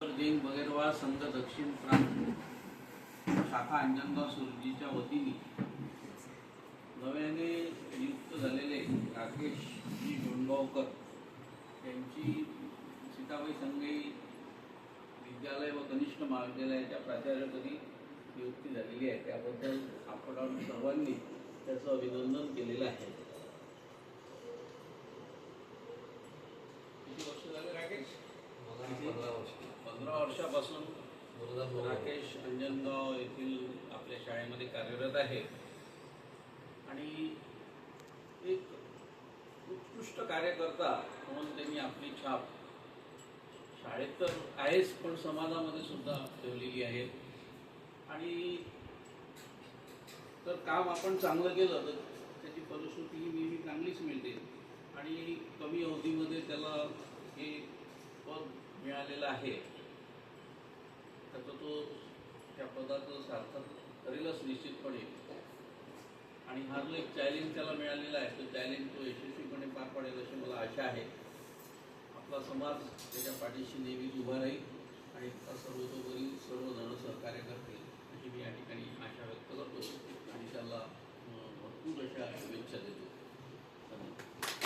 जैन बगैरवा संघ दक्षिण प्रांत शाखा अंजनगाव सुरजीच्या वतीने नव्याने नियुक्त झालेले राकेश जी गोंडगावकर यांची सीताबाई संघई विद्यालय व कनिष्ठ महाविद्यालयाच्या प्राचार्यपदी नियुक्ती झालेली आहे. त्याबद्दल आपण सर्वांनी त्याचं अभिनंदन केलेलं आहे. किती वर्ष झाले राकेश? मला पंधरा वर्षापासून राकेश अंजनगाव येथील आपल्या शाळेमध्ये कार्यरत आहे. आणि एक उत्कृष्ट कार्यकर्ता म्हणून त्यांनी आपली छाप शाळेत तर आहेच पण समाजामध्ये सुद्धा ठेवलेली आहे. आणि तर काम आपण चांगलं केलं तर त्याची फलश्रुती ही नेहमी चांगलीच मिळते. आणि कमी अवधीमध्ये त्याला हे पद मिळालेलं आहे. त्या पदाचं सार्थक करेलच निश्चितपणे. आणि हा जो एक चॅलेंज त्याला मिळालेला आहे तो चॅलेंज तो यशस्वीपणे पार पाडेल अशी मला आशा आहे. आपला समाज त्याच्या पाठीशी नेहमीच उभा राहील आणि त्याचा सर्वतोपरी सर्वजण सहकार्य करतील अशी मी या ठिकाणी आशा व्यक्त करतो आणि त्याला भरपूर अशा शुभेच्छा देतो.